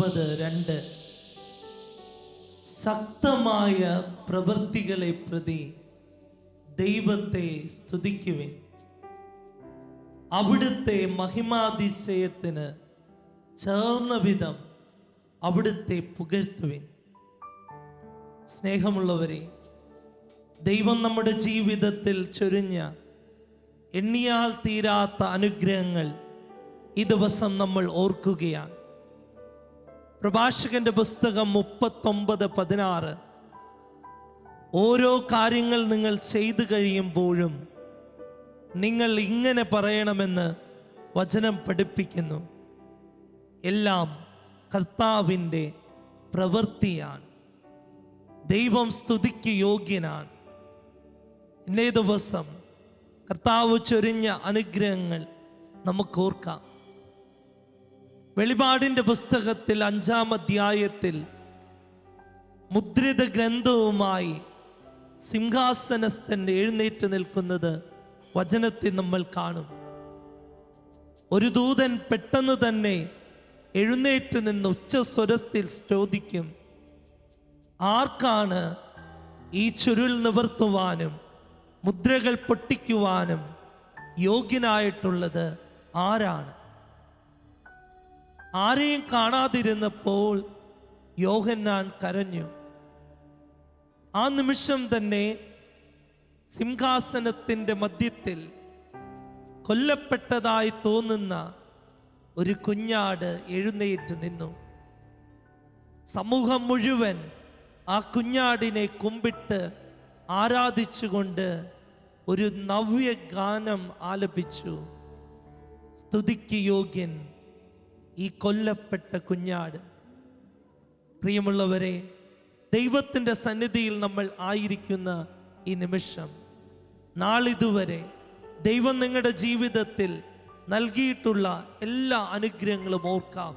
അമ്പത് രണ്ട്. ശക്തമായ പ്രവൃത്തികളെ പ്രതി ദൈവത്തെ സ്തുതിക്കുവിൻ. അവിടുത്തെ മഹിമാതിശയത്തിന് ചേർന്ന വിധം അവിടുത്തെ പുകഴ്ത്തുവിൻ. സ്നേഹമുള്ളവരെ ദൈവം നമ്മുടെ ജീവിതത്തിൽ ചൊരിഞ്ഞ എണ്ണിയാൽ തീരാത്ത അനുഗ്രഹങ്ങൾ ഈ ദിവസം നമ്മൾ ഓർക്കുകയാണ്. പ്രഭാഷകന്റെ പുസ്തകം മുപ്പത്തൊമ്പത് പതിനാറ്. ഓരോ കാര്യങ്ങൾ നിങ്ങൾ ചെയ്തു കഴിയുമ്പോഴും നിങ്ങൾ ഇങ്ങനെ പറയണമെന്ന് വചനം പഠിപ്പിക്കുന്നു. എല്ലാം കർത്താവിന്റെ പ്രവൃത്തിയാണ്. ദൈവം സ്തുതിക്ക് യോഗ്യനാണ്. ഇന്നേ ദിവസം കർത്താവ് ചൊരിഞ്ഞ അനുഗ്രഹങ്ങൾ നമുക്ക് ഓർക്കാം. വെളിപാടിന്റെ പുസ്തകത്തിൽ അഞ്ചാം അധ്യായത്തിൽ മുദ്രിത ഗ്രന്ഥവുമായി സിംഹാസനസ്ഥൻ എഴുന്നേറ്റ് നിൽക്കുന്നത് വചനത്തിൽ നമ്മൾ കാണും. ഒരു ദൂതൻ പെട്ടെന്ന് തന്നെ എഴുന്നേറ്റ് നിന്ന് ഉച്ചസ്വരത്തിൽ ചോദിക്കും ആർക്കാണ് ഈ ചുരുൾ നിവർത്തുവാനും മുദ്രകൾ പൊട്ടിക്കുവാനും യോഗ്യനായിട്ടുള്ളത്? ആരാണ്? ആരെയും കാണാതിരുന്നപ്പോൾ യോഹന്നാൻ കരഞ്ഞു. ആ നിമിഷം തന്നെ സിംഹാസനത്തിന്റെ മധ്യത്തിൽ കൊല്ലപ്പെട്ടതായി തോന്നുന്ന ഒരു കുഞ്ഞാട് എഴുന്നേറ്റ് നിന്നു. സമൂഹം മുഴുവൻ ആ കുഞ്ഞാടിനെ കുമ്പിട്ട് ആരാധിച്ചുകൊണ്ട് ഒരു നവ്യഗാനം ആലപിച്ചു. സ്തുതിക്ക് യോഗ്യൻ ഈ കൊല്ലപ്പെട്ട കുഞ്ഞാട്. പ്രിയമുള്ളവരെ ദൈവത്തിന്റെ സന്നിധിയിൽ നമ്മൾ ആയിരിക്കുന്ന ഈ നിമിഷം നാളിതുവരെ ദൈവം നിങ്ങളുടെ ജീവിതത്തിൽ നൽകിയിട്ടുള്ള എല്ലാ അനുഗ്രഹങ്ങളും ഓർക്കാം.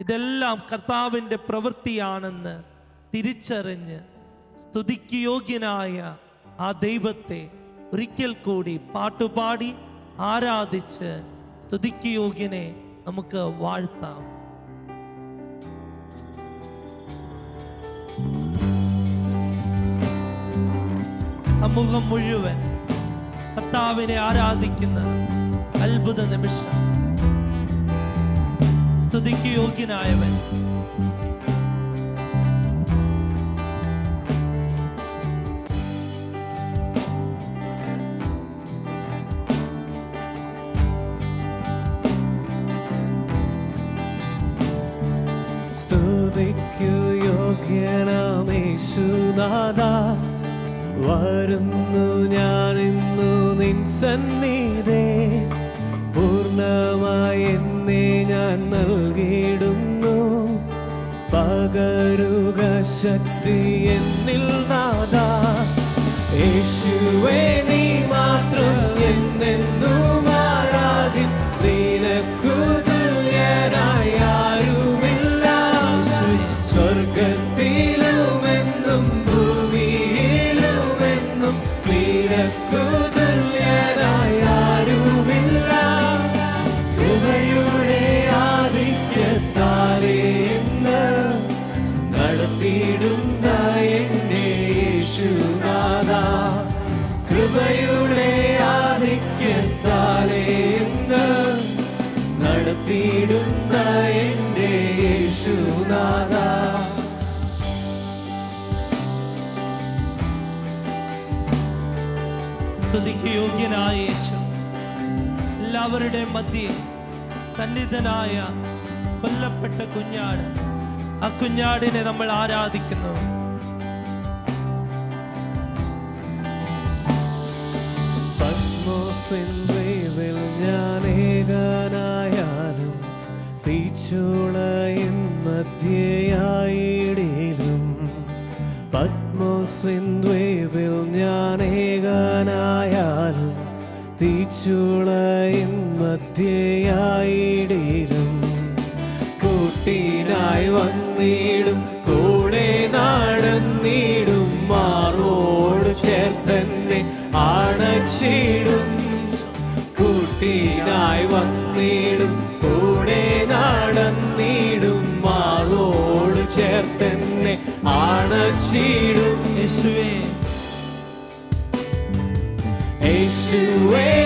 ഇതെല്ലാം കർത്താവിന്റെ പ്രവൃത്തിയാണെന്ന് തിരിച്ചറിഞ്ഞ് സ്തുതിക്ക് യോഗ്യനായ ആ ദൈവത്തെ ഒരിക്കൽ കൂടി പാട്ടുപാടി ആരാധിച്ച് സ്തുതിക്ക് യോഗ്യനെ നമുക്ക് വാഴ്ത്താം. സമൂഹം മുഴുവൻ കർത്താവിനെ ആരാധിക്കുന്ന അത്ഭുത നിമിഷം. സ്തുതിക്ക് യോഗ്യനായവൻ. യോഗ്യനാമേശുനാഥ വരുന്നു ഞാൻ ഇന്നു നിൻ സന്നിധേ. പൂർണമായി എന്നെ ഞാൻ നൽകിയിടുന്നു. പകരുക ശക്തി എന്നിൽ നാഥ. യേശുവേ നീ മാത്രം എന്നെന്നും സ്തുതിക്ക് യോഗ്യനായ യേശു. എല്ലാവരുടെ മധ്യേ സന്നിധനായ കൊല്ലപ്പെട്ട കുഞ്ഞാട് ആ കുഞ്ഞാടിനെ നമ്മൾ ആരാധിക്കുന്നു. ഞാൻ ഏകനായാലും തീച്ചുളയിൻ മധ്യയായിടിലും പത്മോസിൻവേവിൽ ഞാൻ ചുളയും മധ്യയായിടേലും കൂട്ടിനായി വന്നിടും കൂടെ നാടുന്നിടും മാറോട് ചേർത്തന്നെ ആണച്ചിടും. കൂട്ടിനായി വന്നിടും കൂടെ നാടുന്നിടും മാറോട് ചേർത്തന്നെ ആണച്ചിടും. യേശുവേ. യേശുവേ.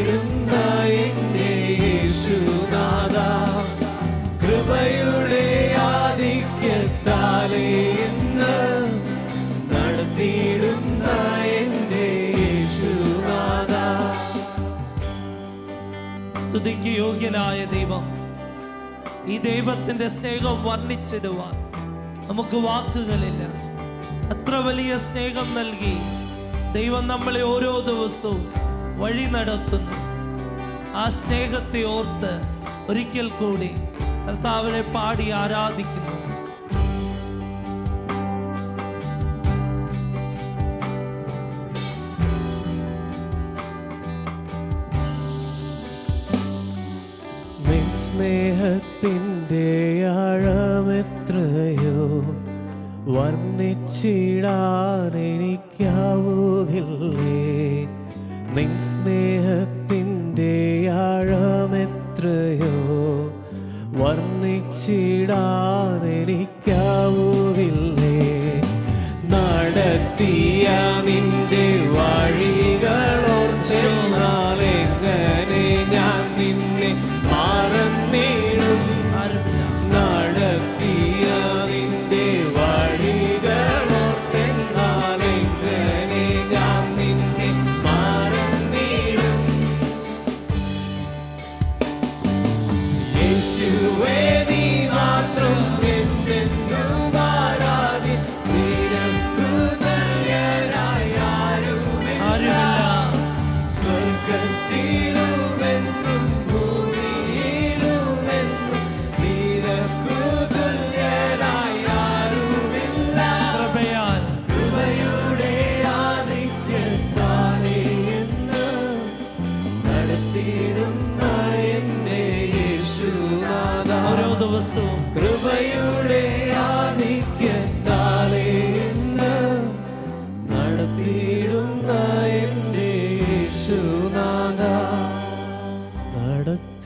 ഈ ദൈവത്തിന്റെ സ്നേഹം വർണിച്ചിടുവാൻ. നമുക്ക് വാക്കുകളില്ല. അത്ര വലിയ സ്നേഹം നൽകി ദൈവം നമ്മളെ ഓരോ ദിവസവും വഴി നടത്തുന്നു. ആ സ്നേഹത്തെ ഓർത്ത് ഒരിക്കൽ കൂടി കർത്താവിനെ പാടി ആരാധിക്കുന്നു. സ്നേഹത്തിന്റെ ആഴമെത്രയോ വർണിച്ചിടാൻ എനിക്കാവുകില്ലേ നിൻ സ്നേഹത്തിന്റെ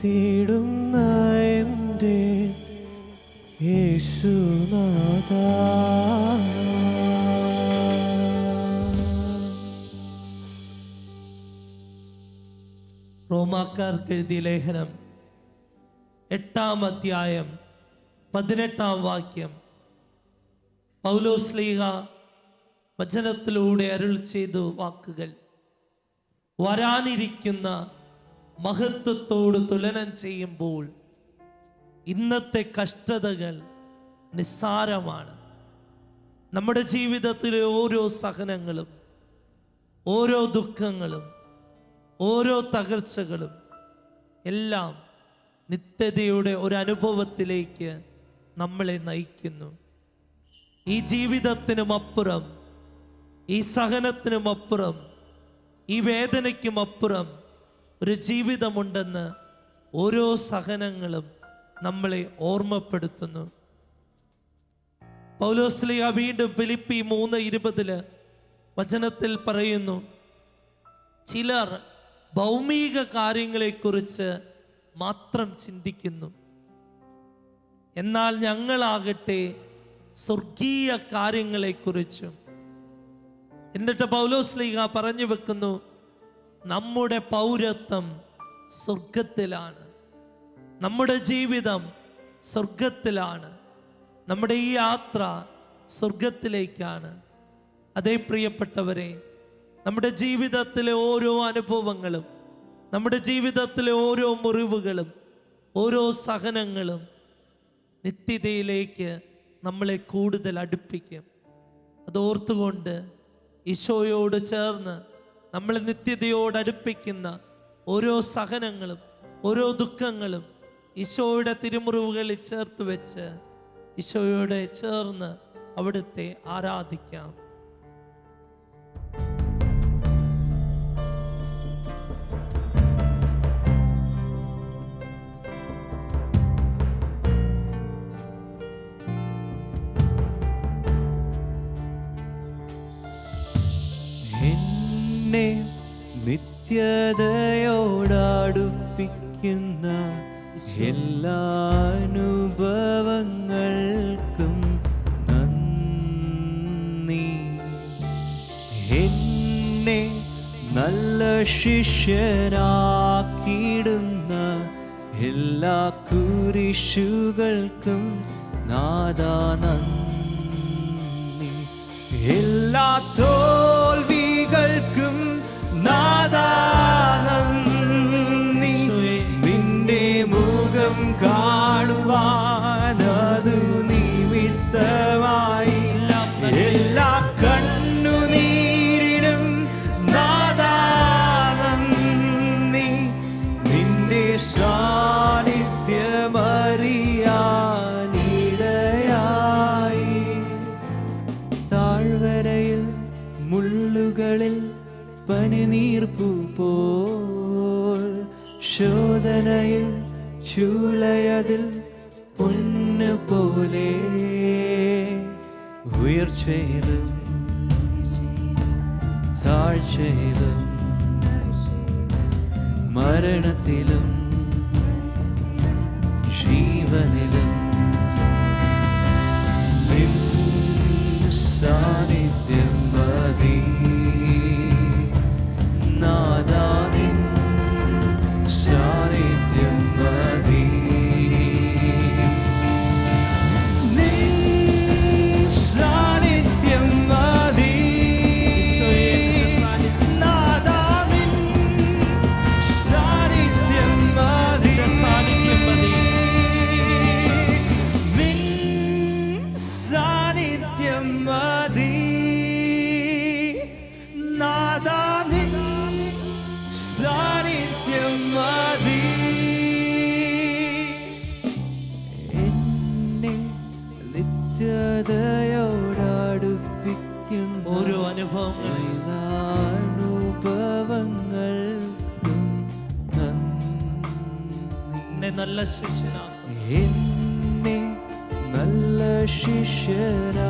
നടത്തിയിടുന്ന എന്റെ യേശുനാഥ. റോമാക്കാർക്ക് എഴുതിയ ലേഖനം എട്ടാം അധ്യായം പതിനെട്ടാം വാക്യം. പൗലോസ്ലീഹ വചനത്തിലൂടെ അരുൾ ചെയ്തു വാക്കുകൾ. വരാനിരിക്കുന്ന മഹത്വത്തോട് തുലനം ചെയ്യുമ്പോൾ ഇന്നത്തെ കഷ്ടതകൾ നിസ്സാരമാണ്. നമ്മുടെ ജീവിതത്തിലെ ഓരോ സഹനങ്ങളും ഓരോ ദുഃഖങ്ങളും ഓരോ തകർച്ചകളും എല്ലാം നിത്യതയുടെ ഒരു അനുഭവത്തിലേക്ക് നമ്മളെ നയിക്കുന്നു. ഈ ജീവിതത്തിനും അപ്പുറം ഈ സഹനത്തിനും അപ്പുറം ഈ വേദനയ്ക്കും അപ്പുറം ഒരു ജീവിതമുണ്ടെന്ന് ഓരോ സഹനങ്ങളും നമ്മളെ ഓർമ്മപ്പെടുത്തുന്നു. പൗലോസ്ലിയ വീണ്ടും ഫിലിപ്പി മൂന്ന് ഇരുപതിൽ വചനത്തിൽ പറയുന്നു ചിലർ ഭൗമിക കാര്യങ്ങളെക്കുറിച്ച് മാത്രം ചിന്തിക്കുന്നു. എന്നാൽ ഞങ്ങളാകട്ടെ സ്വർഗീയ കാര്യങ്ങളെക്കുറിച്ചും. എന്നിട്ട് പൗലോസ്ലിഹ പറഞ്ഞു വെക്കുന്നു നമ്മുടെ പൗരത്വം സ്വർഗത്തിലാണ്. നമ്മുടെ ജീവിതം സ്വർഗത്തിലാണ്. നമ്മുടെ ഈ യാത്ര സ്വർഗത്തിലേക്കാണ്. അതേ പ്രിയപ്പെട്ടവരെ നമ്മുടെ ജീവിതത്തിലെ ഓരോ അനുഭവങ്ങളും നമ്മുടെ ജീവിതത്തിലെ ഓരോ മുറിവുകളും ഓരോ സഹനങ്ങളും നിത്യതയിലേക്ക് നമ്മളെ കൂടുതൽ അടുപ്പിക്കും. അതോർത്തുകൊണ്ട് ഈശോയോട് ചേർന്ന് നമ്മൾ നിത്യതയോട് അടുപ്പിക്കുന്ന ഓരോ സഹനങ്ങളും ഓരോ ദുഃഖങ്ങളും ഈശോയുടെ തിരുമുറിവുകളിൽ ചേർത്ത് വെച്ച് ഈശോയോടെ ചേർന്ന് അവിടുത്തെ ആരാധിക്കാം. എല്ലാ അനുഭവങ്ങൾക്കും നന്ദി. എന്നെ നല്ല ശിഷ്യനാക്കിയിടുന്ന എല്ലാ കുരിശുകൾക്കും Sunnyland, new sun. ശിഷ്യനാക്കും എന്നെ നല്ല ശിഷ്യനാ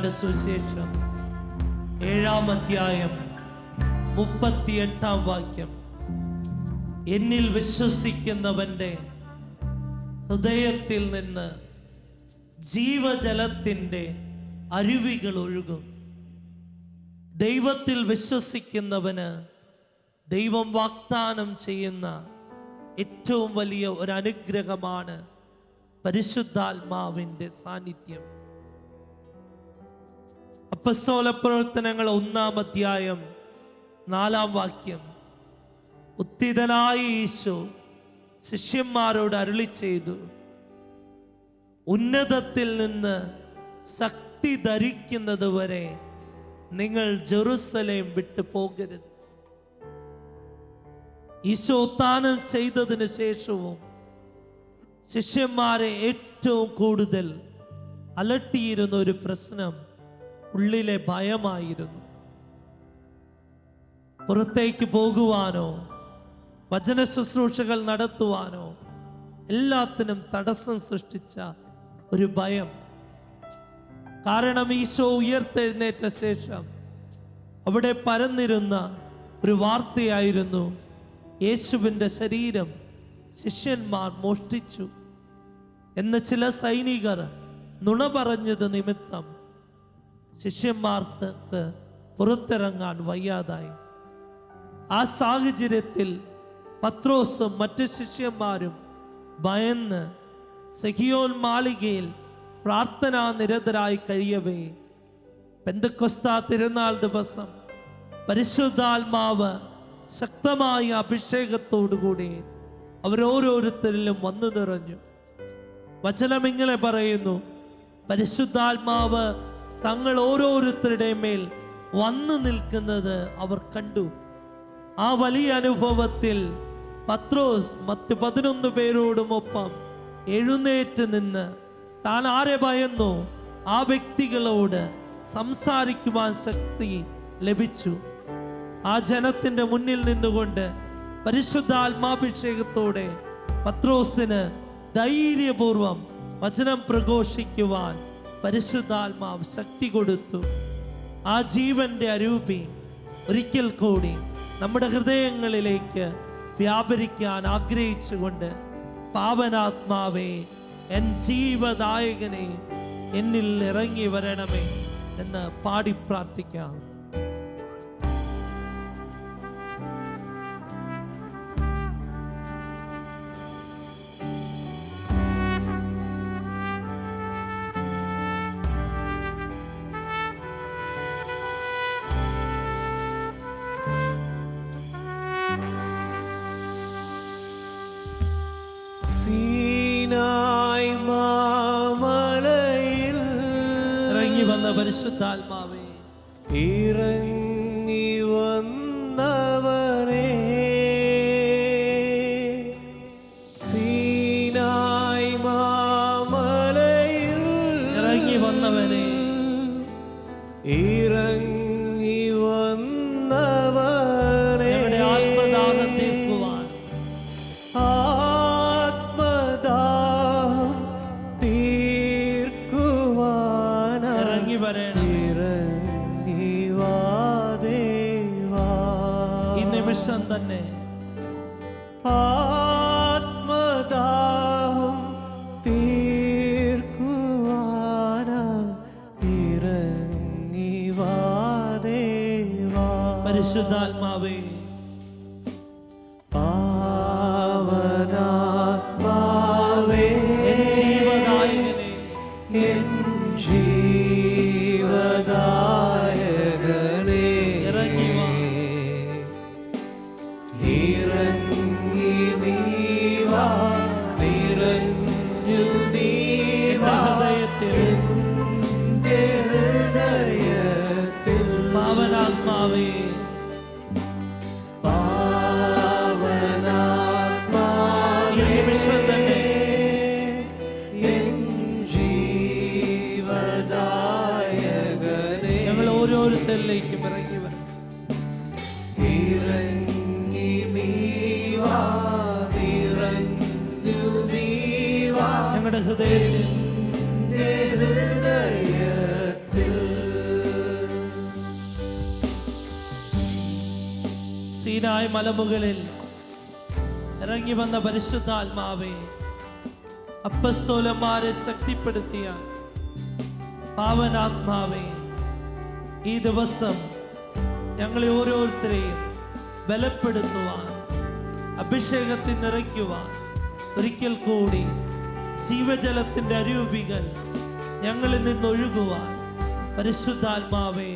യോഹന്നാന്റെ സുവിശേഷം ഏഴാം അധ്യായം മുപ്പത്തിയെട്ടാം വാക്യം. എന്നിൽ വിശ്വസിക്കുന്നവന്റെ ഹൃദയത്തിൽ നിന്ന് ജീവജലത്തിന്റെ അരുവികൾ ഒഴുകും. ദൈവത്തിൽ വിശ്വസിക്കുന്നവന് ദൈവം വാഗ്ദാനം ചെയ്യുന്ന ഏറ്റവും വലിയ ഒരു അനുഗ്രഹമാണ് പരിശുദ്ധാത്മാവിന്റെ സാന്നിധ്യം. അപ്പസ്തോല പ്രവർത്തനങ്ങൾ ഒന്നാം അധ്യായം നാലാം വാക്യം. ഉത്തിതനായ ഈശോ ശിഷ്യന്മാരോട് അരുളി ചെയ്തു ഉന്നതത്തിൽ നിന്ന് ശക്തി ധരിക്കുന്നത് വരെ നിങ്ങൾ ജെറുസലേം വിട്ടു പോകരുത്. ഈശോ താനം ചെയ്തതിനു ശേഷവും ശിഷ്യന്മാരെ ഏറ്റവും കൂടുതൽ അലട്ടിയിരുന്ന ഒരു പ്രശ്നം ഉള്ളിലെ ഭയമായിരുന്നു. പുറത്തേക്ക് പോകുവാനോ വചന ശുശ്രൂഷകൾ നടത്തുവാനോ എല്ലാത്തിനും തടസ്സം സൃഷ്ടിച്ച ഒരു ഭയം. കാരണം ഈശോ ഉയർത്തെഴുന്നേറ്റ ശേഷം അവിടെ പരന്നിരുന്ന ഒരു വാർത്തയായിരുന്നു യേശുവിന്റെ ശരീരം ശിഷ്യന്മാർ മോഷ്ടിച്ചു എന്ന് ചില സൈനികർ നുണ പറഞ്ഞത് നിമിത്തം. ശിഷ്യന്മാർക്ക് പുറത്തിറങ്ങാൻ വയ്യാതായി. ആ സാഹചര്യത്തിൽ പത്രോസും മറ്റ് ശിഷ്യന്മാരും ഭയന്ന് സെഹിയോൻ മാളികയിൽ പ്രാർത്ഥനാ നിരതരായി കഴിയവേ. പെന്തക്കൊസ്ത തിരുനാൾ ദിവസം പരിശുദ്ധാത്മാവ് ശക്തമായ അഭിഷേകത്തോടുകൂടി അവരോരോരുത്തരിലും വന്നു നിറഞ്ഞു. വചനം ഇങ്ങനെ പറയുന്നു പരിശുദ്ധാത്മാവ് തങ്ങൾ ഓരോരുത്തരുടെ മേൽ വന്നു നിൽക്കുന്നത് അവർ കണ്ടു. ആ വലിയ അനുഭവത്തിൽ പത്രോസ് മറ്റ് പതിനൊന്ന് പേരോടുമൊപ്പം എഴുന്നേറ്റ് നിന്ന് താൻ ആരെ ഭയന്നു? ആ വ്യക്തികളോട് സംസാരിക്കുവാൻ ശക്തി ലഭിച്ചു. ആ ജനത്തിന്റെ മുന്നിൽ നിന്നുകൊണ്ട് പരിശുദ്ധ ആത്മാഭിഷേകത്തോടെ പത്രോസിന് ധൈര്യപൂർവം വചനം പ്രഘോഷിക്കുവാൻ പരിശുദ്ധാത്മാവ് ശക്തി കൊടുത്തു. ആ ജീവന്റെ അരൂപി ഒരിക്കൽ കൂടി നമ്മുടെ ഹൃദയങ്ങളിലേക്ക് വ്യാപരിക്കാൻ ആഗ്രഹിച്ചുകൊണ്ട് പാവനാത്മാവേ എൻ ജീവദായകനെ എന്നിൽ ഇറങ്ങി വരണമേ എന്ന് പാടി പ്രാർത്ഥിക്കാം. സീനായ് മാമലയിൽ ഇറങ്ങി വന്ന പരിശുദ്ധാത്മാവേ. ഇറങ്ങി നിമിഷം തന്നെ ആത്മദാഹം തീർക്കുവാന ഇറങ്ങിവാദേവാ ദേവാ. പരിശുദ്ധാത്മാവേ മലമുകളിൽ ഇറങ്ങി വന്ന പരിശുദ്ധാത്മാവേ അപ്പസ്തോലന്മാരെ ശക്തിപ്പെടുത്തിയ പാവനാത്മാവേ ഈ ദിവസം ഞങ്ങളെ ഓരോരുത്തരെയും ബലപ്പെടുത്തുവാൻ അഭിഷേകത്തിൽ നിറയ്ക്കുവാൻ ഒരിക്കൽ കൂടി ജീവജലത്തിന്റെ അരൂപികൾ ഞങ്ങളിൽ നിന്നൊഴുകുവാൻ പരിശുദ്ധാത്മാവേ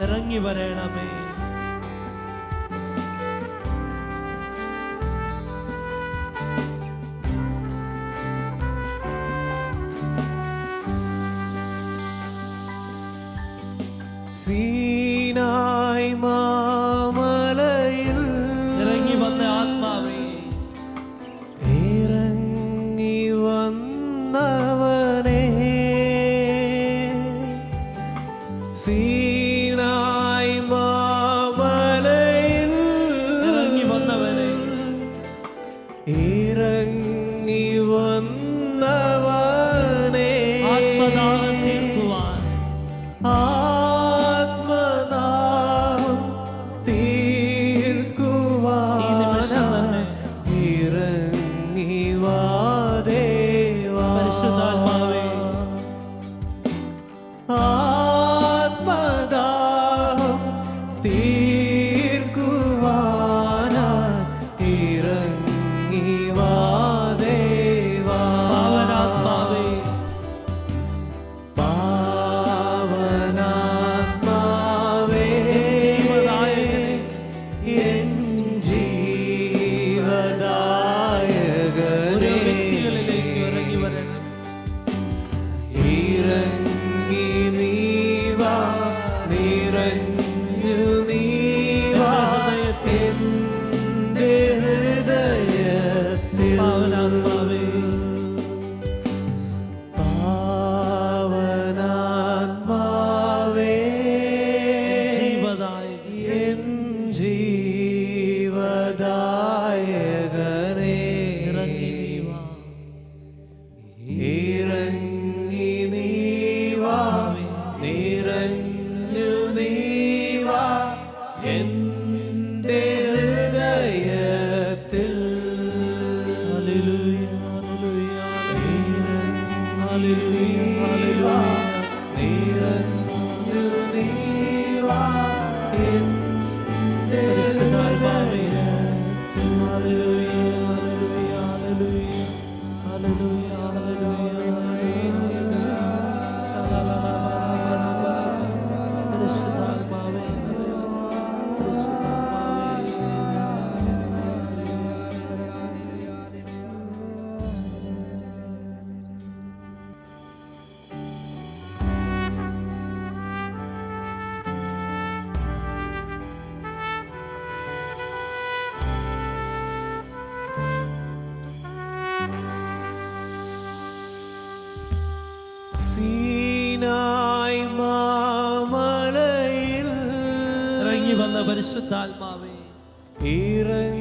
ഇറങ്ങി വരണമേ. ഇറങ്ങി Hallelujah. സീനായ് മാമലയിൽ ഇറങ്ങി വന്ന പരിശുദ്ധാത്മാവേ. ഇറങ്ങി